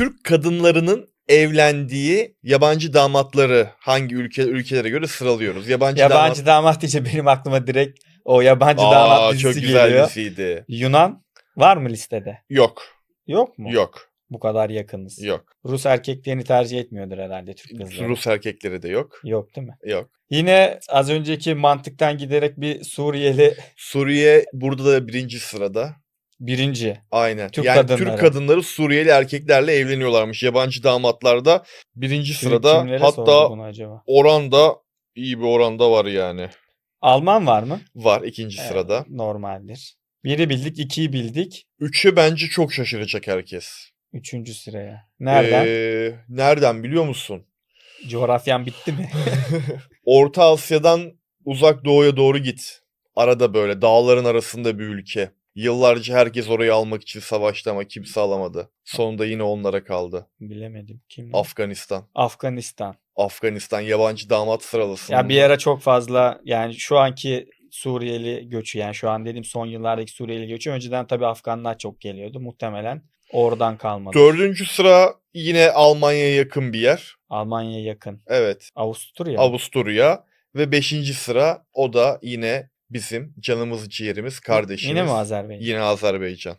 Türk kadınlarının evlendiği yabancı damatları hangi ülke ülkelere göre sıralıyoruz. Yabancı, Yabancı damat deyince benim aklıma direkt o yabancı damat. damat Aa, dizisi çok güzel geliyor. diziydi. Yunan var mı listede? Yok. Yok mu? Yok. Bu kadar yakınız. Yok. Rus erkeklerini tercih etmiyordur herhalde Türk kızları. Rus erkekleri de yok. Yok değil mi? Yok. Yine az önceki mantıktan giderek bir Suriyeli Suriye burada da birinci sırada. Birinci. Aynen. Türk yani kadınları. Türk kadınları Suriyeli erkeklerle evleniyorlarmış. Yabancı damatlar da birinci Kim- sırada. kimlere Hatta acaba? oranda iyi bir oranda var yani. Alman var mı? Var ikinci Evet, sırada. Normaldir. Biri bildik, ikiyi bildik. Üçü bence çok şaşıracak herkes. Üçüncü sıraya. Nereden? Ee, nereden biliyor musun? Coğrafyan bitti mi? Orta Asya'dan uzak doğuya doğru git. Arada böyle dağların arasında bir ülke. Yıllarca herkes orayı almak için savaştı ama kimse alamadı. Sonunda yine onlara kaldı. Bilemedim. Kim? Afganistan. Afganistan. Afganistan yabancı damat sıralasında. Ya bir ara çok fazla yani şu anki Suriyeli göçü yani şu an dediğim son yıllardaki Suriyeli göçü önceden tabii Afganlar çok geliyordu. Muhtemelen oradan kalmadı. Dördüncü sıra yine Almanya'ya yakın bir yer. Almanya'ya yakın. Evet. Avusturya. Avusturya. Ve beşinci sıra o da yine bizim canımız ciğerimiz kardeşimiz. Yine mi Azerbaycan? Yine Azerbaycan.